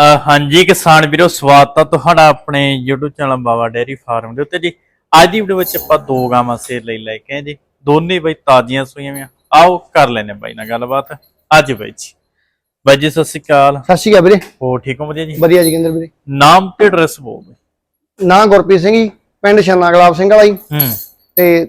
ਹਾਂਜੀ ਕਿਸਾਨ ਵੀਰੋ ਸਵਾਗਤ ਹੈ ਤੁਹਾਡਾ ਆਪਣੇ YouTube channel Baba dairy farm ਦੇ ਉੱਤੇ ਜੀ। ਅੱਜ ਦੀ ਵੀਡੀਓ ਵਿੱਚ ਆਪਾਂ ਦੋ ਗਾਵਾਂ ਸੇਲ ਲਈ ਲੈ ਕੇ ਆਏ ਜੀ। ਦੋਨੇ ਬਈ ਤਾਜ਼ੀਆਂ ਸੂਈਆਂ ਵੀਆਂ ਆਓ ਕਰ ਲੈਨੇ ਬਾਈ ਨਾਲ ਗੱਲਬਾਤ। ਅੱਜ ਬਾਈ ਜੀ। ਬਾਈ ਜੀ ਸਤਿ ਸ਼੍ਰੀ ਅਕਾਲ। ਸਤਿ ਸ਼੍ਰੀ ਅਕਾਲ ਵੀਰੇ। ਹੋ ਠੀਕ ਹੋ ਵਧੀਆ ਜੀ? ਵਧੀਆ ਜਗਿੰਦਰ ਵੀਰੇ। ਨਾਮ ਤੇ ਐਡਰੈਸ ਬੋਲ। ਨਾਂ ਗੁਰਪ੍ਰੀਤ ਸਿੰਘ ਜੀ ਪਿੰਡ ਛੰਨਾ ਗੁਲਾਬ ਸਿੰਘ ਵਾਲਾ ਜੀ। ਹੂੰ। ਤੇ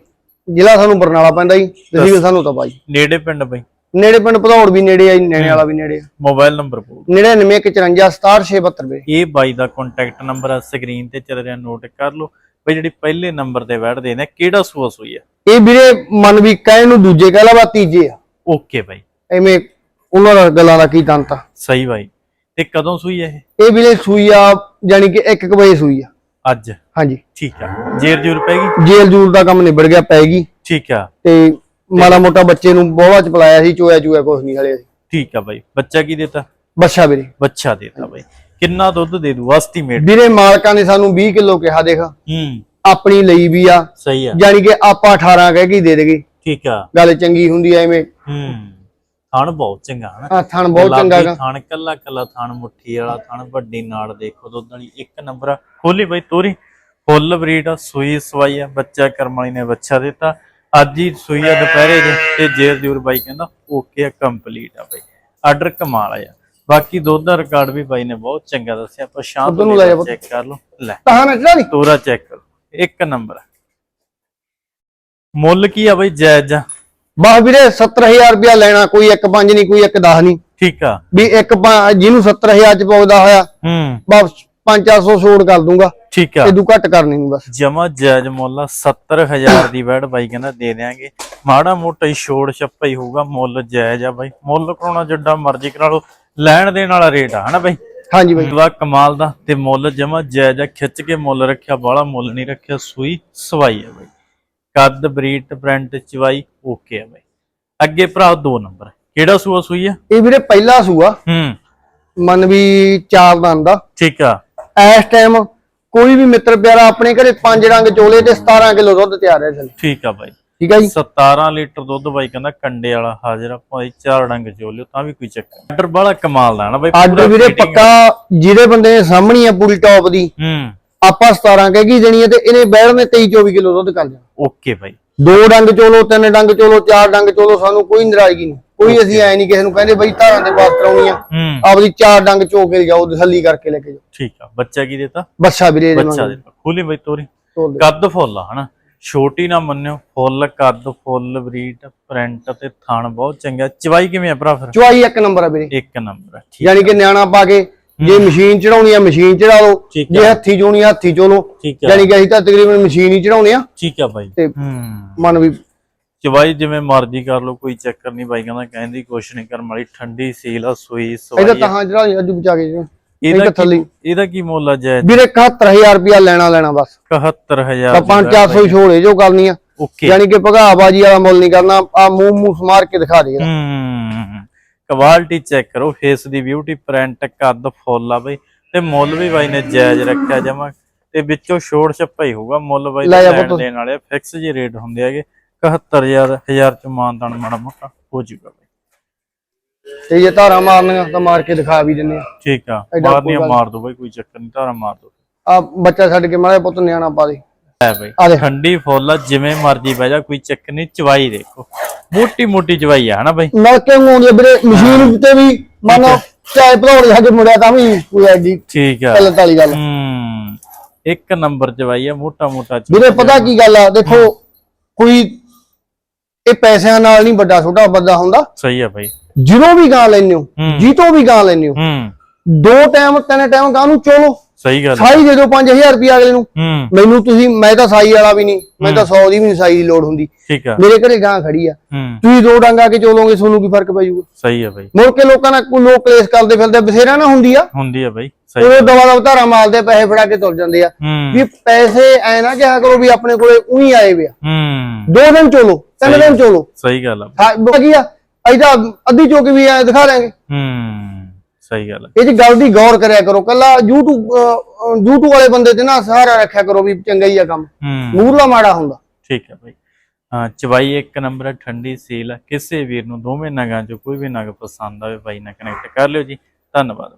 ਜ਼ਿਲ੍ਹਾ ਸਾਨੂੰ ਬਰਨਾਲਾ ਪੈਂਦਾ ਜੀ। ਤਹਿਸੀਲ ਸਾਨੂੰ ਤਪਾ ਜੀ ਨੇੜੇ ਪਿੰਡ ਬਾਈ। ਨੇੜੇ ਪਿੰਡ ਭਦੌੜ ਵੀ ਨੇੜੇ ਆ ਜੀ ਨੇੜੇ ਵਾਲਾ ਵੀ ਨੇੜੇ ਆ। ਮੋਬਾਈਲ ਨੰਬਰ ਬੋਲ 9954 ਇਹ ਬਾਈ ਦਾ ਕੰਟੈਕਟ ਨੰਬਰ ਆ ਸਕਰੀਨ ਤੇ ਚੱਲ ਰਿਹਾ ਨੋਟ ਕਰ ਲਓ। ਬਈ ਜਿਹੜੀ ਪਹਿਲੇ ਨੰਬਰ ਤੇ ਬੈਠਦੇ ਨੇ ਕਿਹੜਾ ਸੂਆ ਸੂਈ ਆ? ਇਹ ਵੀਰੇ ਮਨ ਵੀ ਕਹਿਣ ਨੂੰ ਦੂਜੇ ਕਹਿ ਲਾ ਵਾ ਤੀਜੇ ਆ। ਓਕੇ ਬਾਈ। ਐਵੇਂ ਉਹਨਾਂ ਦਾ ਗੱਲਾਂ ਦਾ ਕੀ ਤੰਤ ਆ। ਸਹੀ ਬਾਈ। ਤੇ ਕਦੋਂ ਸੂਈ ਆ ਇਹ? ਇਹ ਵੀਰੇ ਸੂਈ ਆ ਯਾਨੀ ਕਿ 1 ਵਜੇ ਸੂਈ ਆ। ਅੱਜ? ਹਾਂਜੀ। ਠੀਕ ਆ। ਜੇਰ ਜੂਰ ਪੈਗੀ ਜੇਲ ਜੂਲ ਦਾ ਕੰਮ ਨਿਬੜ ਗਿਆ ਪੈਗੀ ਠੀਕ ਆ। ਤੇ ਮਾੜਾ ਮੋਟਾ ਬੱਚੇ ਨੂੰ ਬੋਵਾ ਚ ਪਲਾਇਆ ਸੀ ਚੋਇਆ ਚੂਇਆ ਕੁਝ ਨਹੀਂ ਹਲੇ ਠੀਕ ਆ ਬਾਈ। ਬੱਚਾ ਕੀ ਦੇਤਾ? ਬੱਚਾ ਵੀਰੇ। ਬੱਚਾ ਦੇਤਾ ਬਾਈ। ਕਿੰਨਾ ਦੁੱਧ ਦੇ ਦੂ? ਐਸਟੀਮੇਟ ਵੀਰੇ ਮਾਲਕਾਂ ਨੇ ਸਾਨੂੰ 20 ਕਿਲੋ ਕਿਹਾ ਦੇਖ। ਹੂੰ। ਆਪਣੀ ਲਈ ਵੀ ਆ। ਸਹੀ ਆ। ਯਾਨੀ ਕਿ ਆਪਾਂ 18 ਕਹਿ ਕੇ ਹੀ ਦੇ ਦੇਗੇ। ਠੀਕ ਆ। ਗੱਲ ਚੰਗੀ ਹੁੰਦੀ ਐ ਐਵੇਂ। ਹੂੰ। ਥਣ ਬਹੁਤ ਚੰਗਾ ਹਨਾ? ਆ ਥਣ ਬਹੁਤ ਚੰਗਾ ਗਾ ਥਣ ਕੱਲਾ ਕੱਲਾ ਥਣ ਮੁੱਠੀ ਵਾਲਾ ਥਣ ਵੱਡੀ ਨਾੜ ਦੇਖੋ ਦੁੱਧ ਵਾਲੀ। ਇੱਕ ਨੰਬਰ ਖੋਲੀ ਬਾਈ ਤੋਰੀ। ਫੁੱਲ ਬਰੀਡ ਆ ਸੂਈ ਸਵਾਈ ਆ ਬੱਚਾ ਕਰਮ ਵਾਲੀ ਨੇ ਬੱਚਾ ਦਿੱਤਾ। ਅੱਜ ਹੀ ਸੂਈ ਆ ਦੁਪਹਿਰੇ ਜੇ ਤੇ ਜੇਰ ਜੂਰ ਬਾਈ ਕਹਿੰਦਾ ਓਕੇ ਆ ਕੰਪਲੀਟ ਆ ਬਾਈ। ਆਰਡਰ ਕਮਾਲ ਆ ਬਾਕੀ ਦੁੱਧ ਦਾ ਰਿਕਾਰਡ ਵੀ ਬਾਈ ਨੇ ਬਹੁਤ ਚੰਗਾ ਦੱਸਿਆ ਪਰ ਸ਼ਾਮ ਨੂੰ ਲੈ ਜਾ ਪੁੱਤ। ਚੈੱਕ ਕਰ ਲਓ। ਲੈ। ਤਾਂ ਨੱਚਦਾ ਨਹੀਂ ਤੋਰਾ ਚੈੱਕ ਕਰੋ। ਇੱਕ ਨੰਬਰ ਮੁੱਲ ਕੀ ਆ ਬਾਈ ਜਾਇਜ਼ ਆ? ਬਾ ਵੀਰੇ 70000 ਰੁਪਇਆ ਲੈਣਾ ਕੋਈ 1.5 ਨਹੀਂ ਕੋਈ 1.10 ਨਹੀਂ। ਠੀਕ ਆ। ਵੀ ਇੱਕ ਪੰ- ਜਿਹਨੂੰ 70000 ਚ ਪਾਉਦਾ ਹੋਇਆ ਹੂੰ। ਬਸ 5-400 ਛੋੜ ਕਰ ਦੂੰਗਾ। ਠੀਕ ਆ। ਇਦੋਂ ਘੱਟ ਕਰਨੀ ਨਹੀਂ ਬਸ। ਜਮਾ ਜਾਇਜ਼ ਮੁੱਲ ਆ, 70000 ਦੀ ਵੈੜ ਬਾਈ ਕਹਿੰਦਾ ਦੇ ਦਿਆਂਗੇ। ਮਾੜਾ ਮੋਟਾ ਹੀ ਛੋੜ ਛੱਪਾ ਹੀ ਹੋਊਗਾ ਮੁੱਲ ਜਾਇਜ਼ ਆ ਬਾਈ। ਮੁੱਲ ਕਰਾਉਣਾ ਜਿੱਡਾ ਮਰਜ਼ੀ ਕਰਾ ਲਓ ਲੈਣ ਦੇਣ ਵਾਲਾ ਰੇਟ ਆ ਹਨਾ ਬਾਈ? ਹਾਂਜੀ ਬਾਈ। ਵਾ ਕਮਾਲ ਦਾ। ਤੇ ਮੁੱਲ ਜਮਾ ਜਾਇਜ਼ ਆ ਖਿੱਚ ਕੇ ਮੁੱਲ ਰੱਖਿਆ ਬਾਹਲਾ ਮੁੱਲ ਨਹੀਂ ਰੱਖਿਆ ਸੂਈ ਸਵਾਈ ਆ ਬਾਈ। ਕੱਦ ਬਰੀਟ ਪ੍ਰਿੰਟ ਚਵਾਈ ਓਕੇ ਆ ਬਾਈ। ਅੱਗੇ ਭਰਾ ਦੋ ਨੰਬਰ। ਕਿਹੜਾ ਸੂਆ ਸੂਈ ਆ? ਇਹ ਵੀਰੇ ਪਹਿਲਾ ਸੂਆ। ਹੂੰ। ਮਨ ਵੀ ਚਾਰ ਦੰਦ ਦਾ। ਠੀਕ ਆ। ਇਸ ਟਾਈਮ ਕੋਈ ਵੀ ਮਿੱਤਰ ਪਿਆਰਾ ਆਪਣੇ ਘਰੇ ਪੰਜ ਰੰਗ ਚੋਲੇ ਤੇ 17 ਕਿਲੋ ਦੁੱਧ ਤਿਆਰ ਹੈ ਥੱਲੇ ਠੀਕ ਆ ਬਾਈ। ਠੀਕ ਹੈ ਜੀ? 17 ਲੀਟਰ ਦੁੱਧ ਬਾਈ ਕਹਿੰਦਾ ਕੰਡੇ ਵਾਲਾ ਹਾਜ਼ਰ ਆ ਭਾਈ ਚਾਰ ਡੰਗ ਚੋ ਲਿਓ ਤਾਂ ਵੀ ਕੋਈ ਚੱਕਰ। ਆਰਡਰ ਬੜਾ ਕਮਾਲ ਦਾ ਨਾ ਬਾਈ ਅੱਜ ਪੂਰਾ ਵੀਰੇ ਪੱਕਾ ਜਿਹਦੇ ਬੰਦੇ ਨੇ ਸਾਹਮਣੀ ਆ ਪੂਰੀ ਟੌਪ ਦੀ ਹੂੰ। ਆਪਾਂ 17 ਕਹਿ ਗਈ ਦੇਣੀ ਹੈ ਤੇ ਇਹਨੇ ਬੈੜ ਨੇ 23 24 ਕਿਲੋ ਦੁੱਧ ਕਰ ਜਾਣਾ ਓਕੇ ਬਾਈ। ਦੋ ਡੰਗ ਚੋਲੋ ਤਿੰਨ ਡੰਗ ਚੋਲੋ ਚਾਰ ਡੰਗ ਚੋਲੋ ਸਾਨੂੰ ਕੋਈ ਨਾਰਾਜ਼ਗੀ ਨਹੀਂ। ਕੋਈ ਅਸੀਂ ਐ ਨਹੀਂ ਕਿਸੇ ਨੂੰ ਕਹਿੰਦੇ ਬਈ ਧਾਰਾਂ ਦੇ ਬਾਤ ਕਰਾਉਣੀਆਂ। ਹੂੰ। ਆਪਦੀ ਚਾਰ ਡੰਗ ਚੋ ਕੇ ਜਾਓ ਤਸੱਲੀ ਕਰਕੇ ਲੈ ਕੇ ਜਾਓ। ਠੀਕ ਆ ਬੱਚਾ ਕੀ ਦੇਤਾ? ਬੱਚਾ ਵੀਰੇ ਇਹਦੇ ਬੱਚਾ ਦੇ ਖੋਲੀ ਬਾਈ ਤੋਰੀ। ਤੋਲ ਦੇ। ਕੱਦ ਫੁੱਲ ਆ ਹਨਾ? ਛੋਟੀ ਨਾ ਮੰਨਿਓ ਫੁੱਲ ਕੱਦ ਫੁੱਲ ਬਰੀਟ ਪ੍ਰਿੰਟ ਤੇ ਥਣ ਬਹੁਤ ਚੰਗਾ ਚਵਾਈ ਕਿਵੇਂ ਆ ਭਰਾ ਫਿਰ? ਚੁਆਈ ਇੱਕ ਨੰਬਰ ਆ ਵੀਰੇ। ਇੱਕ ਨੰਬਰ ਆ ਠੀਕ ਯਾਨੀ ਕਿ ਨਿਆਣਾ ਪਾ ਕੇ ਜੇ ਮਸ਼ੀਨ ਚੜਾਉਣੀ ਆ ਮਸ਼ੀਨ ਚੜਾ ਲਓ। ਠੀਕ ਜੇ ਹੱਥੀ ਚੋਣੀ ਆ ਹੱਥੀ ਚੋ ਲਓ ਠੀਕ ਆ। ਯਾਨੀ ਕਿ ਅਸੀਂ ਤਾਂ ਤਕਰੀਬਨ ਮਸ਼ੀਨ ਹੀ ਚੜਾਉਣੇ ਆ। ਠੀਕ ਆ ਬਾਈ। ਤੇ ਹੂੰ। ਮਨ ਵੀ ਚਵਾਈ ਜਿਵੇਂ ਮਰਜ਼ੀ ਕਰ ਲਓ ਕੋਈ ਚੱਕਰ ਨਹੀਂ ਬਾਈ ਕਹਿੰਦਾ ਕਹਿੰਦੀ ਕੁਛ ਨਹੀਂ ਕਰਮ ਵਾਲੀ ਠੰਡੀ ਸੀਲ ਆ ਸੂਈ ਇਹਦਾ ਸਵਾਈ ਆ। ਤਾਂ ਚੜਾ ਅੱਜ ਬਚਾ ਕੇ। ਇਹਦਾ ਥੱਲੇ। ਇਹਦਾ ਕੀ ਮੁੱਲ ਆ ਜਾਇਜ਼ ਵੀਰੇ 71000 ਰੁਪਇਆ ਲੈਣਾ ਲੈਣਾ ਬਸ 71000 ਤਾਂ 5-400 ਛੋੜੇ ਜੋ ਕਰਨੀ ਆ ਓਕੇ ਯਾਨੀ ਕਿ ਭਗਾਬਾਜੀ ਵਾਲਾ ਮੁੱਲ ਨਹੀਂ ਕਰਨਾ ਆ ਮੂੰਹ ਮੂੰਹ ਸਮਾਰ ਕੇ ਦਿਖਾ ਦੇ ਹੂੰ ਕੁਆਲਿਟੀ ਚੈੱਕ ਕਰੋ ਫੇਸ ਦੀ ਬਿਊਟੀ ਪ੍ਰਿੰਟ ਕੱਦ ਫੁੱਲ ਆ ਬਈ ਤੇ ਮੁੱਲ ਵੀ ਬਾਈ ਨੇ ਜਾਇਜ਼ ਰੱਖਿਆ ਜਮਾ ਤੇ ਵਿੱਚੋਂ ਛੋੜ ਛੱਪਾ ਹੀ ਹੋਊਗਾ ਮੁੱਲ ਬਾਈ ਜਾ ਲੈਣ। ਦੇਣ ਵਾਲੇ ਫਿਕਸ ਜੀ ਰੇਟ ਹੁੰਦੇ ਹੈਗੇ 71000 ਹਜ਼ਾਰ ਚ ਮਾਨਦਾਨ ਮਾੜਾ ਮੋਟਾ ਹੋ ਜਾਊਗਾ ਬਾਈ। ਤੇ ਜੇ ਧਾਰਾਂ ਮਾਰਨੀਆਂ ਤਾਂ ਮਾਰ ਕੇ ਦਿਖਾ ਵੀ ਦਿੰਨੇ ਆ। ਠੀਕ ਆ ਮਾਰਨੀਆਂ ਮਾਰ ਦੋ ਬਾਈ ਕੋਈ ਚੱਕਰ ਨਹੀਂ ਧਾਰਾ ਮਾਰ ਦੋ। ਆ ਬੱਚਾ ਛੱਡ ਕੇ ਮਾਰੇ ਪੁੱਤ ਨਿਆਣਾ ਪਾ ਦੇ। ਹੈ ਬਾਈ ਠੰਡੀ ਫੁੱਲ ਜਿਵੇਂ ਮਰਜ਼ੀ ਬਹਿ ਜਾ ਕੋਈ ਚੱਕਰ ਨਹੀਂ ਚਵਾਈ ਦੇਖੋ। ਮੋਟੀ ਮੋਟੀ ਚਵਾਈ ਆ ਹਨਾ ਬਾਈ? ਨਲਕੇ ਆਉਂਦੀ ਆ ਵੀਰੇ ਮਸ਼ੀਨ ਤੇ ਵੀ ਮੰਨ ਚਾਹੇ ਭੜੋੜੇ ਹਜੇ ਮੁੜਿਆ ਤਾਂ ਵੀ ਕੋਈ ਐਡੀ ਠੀਕ ਆ। ਗਲਤ ਵਾਲੀ ਗੱਲ। ਹੂੰ ਇੱਕ ਨੰਬਰ ਚਵਾਈ ਆ ਮੋਟਾ ਮੋਟਾ ਵੀਰੇ ਪਤਾ ਕੀ ਗੱਲ ਆ ਦੇਖੋ ਕੋਈ ਇਹ ਪੈਸਿਆਂ ਨਾਲ ਨਹੀਂ ਵੱਡਾ ਛੋਟਾ ਵੱਡਾ ਹੁੰਦਾ। ਸਹੀ ਆ ਬਾਈ। ਜਦੋਂ ਵੀ ਗਾਂ ਲੈਨੇ ਹੋ ਹੂੰ। ਜੀਤੋਂ ਵੀ ਗਾਂ ਲੈਨੇ ਹੋ। ਹੂੰ। ਦੋ ਟਾਈਮ ਤਿੰਨ ਟਾਈਮ ਗਾਂ ਨੂੰ ਚੋਲੋ। ਸਹੀ ਗੱਲ। ਸਾਈ ਦੇ ਦਿਓ 5000 ਰੁਪਏ ਅਗਲੇ ਨੂੰ। ਹੂੰ। ਮੈਨੂੰ ਤੁਸੀਂ ਮੈਂ ਤਾਂ ਸਾਈ ਵਾਲਾ ਵੀ ਨਹੀਂ ਮੈਂ ਤਾਂ 100 ਦੀ ਵੀ ਨਹੀਂ ਸਾਈ ਦੀ ਲੋੜ ਹੁੰਦੀ। ਠੀਕ ਆ। ਮੇਰੇ ਘਰੇ ਗਾਂ ਖੜੀ ਆ। ਹੂੰ। ਤੁਸੀਂ ਦੋ ਡੰਗਾ ਕੇ ਚੋਲੋਗੇ ਤੁਹਾਨੂੰ ਕੀ ਫ਼ਰਕ ਪੈ ਜਾਊਗਾ ਸਹੀ ਆ ਬਾਈ। ਮੁੜ ਕੇ ਲੋਕਾਂ ਨਾਲ ਕੋਈ ਲੋਕ ਕਲੇਸ਼ ਕਰਦੇ ਫਿਰਦੇ ਬਥੇਰਾ ਨਾ ਹੁੰਦੀ ਆ। ਹੁੰਦੀ ਆ ਬਾਈ। ਸਹੀ ਉਹ ਦਵਾ ਦਵਾ ਧਾਰਾ ਮਾਲਦੇ ਪੈਸੇ ਫੜਾ ਕੇ ਤੁਰ ਜਾਂਦੇ ਆ। ਹੂੰ। ਵੀ ਪੈਸੇ ਐ ਨਾ ਕਿਹਾ ਕਰੋ ਵੀ ਆਪਣੇ ਕੋਲੇ ਉਹੀ ਆਏ ਵੇ ਆ। ਹੂੰ। ਦੋ ਦਿਨ ਚੋਲੋ ਤਿੰਨ ਦਿਨ ਚੋਲੋ ਸਹੀ ਗੱਲ ਆ। ਬਾਕੀ ਆ ਅਜਾ ਅੱਧੀ ਚੋਕ ਵੀ ਐ ਦਿਖਾ ਲਾਂਗੇ ਹੂੰ। ਸਹੀ ਗੱਲ ਆ ਇਹ ਚ ਗੱਲ ਦੀ ਗੌਰ ਕਰਿਆ ਕਰੋ। ਕੱਲਾ YouTube YouTube ਵਾਲੇ ਬੰਦੇ ਤੇ ਨਾ ਸਹਾਰਾ ਰੱਖਿਆ ਕਰੋ ਵੀ ਚੰਗਾ ਹੀ ਆ ਕੰਮ। ਹੂੰ। ਮੂਰਲਾ ਮਾੜਾ ਹੁੰਦਾ। ਠੀਕ ਹਾਂ ਚਵਾਈ ਇੱਕ ਨੰਬਰ ਠੰਡੀ ਸੀਲ ਕਿਸੇ ਵੀਰ ਨੂੰ ਦੋਵੇਂ ਨਗਾਂ ਚੋਂ ਕੋਈ ਵੀ ਨਗ ਪਸੰਦ ਆਵੇ ਬਾਈ ਨਾਲ ਕਨੈਕਟ ਕਰ ਲਿਓ ਜੀ। ਧੰਨਵਾਦ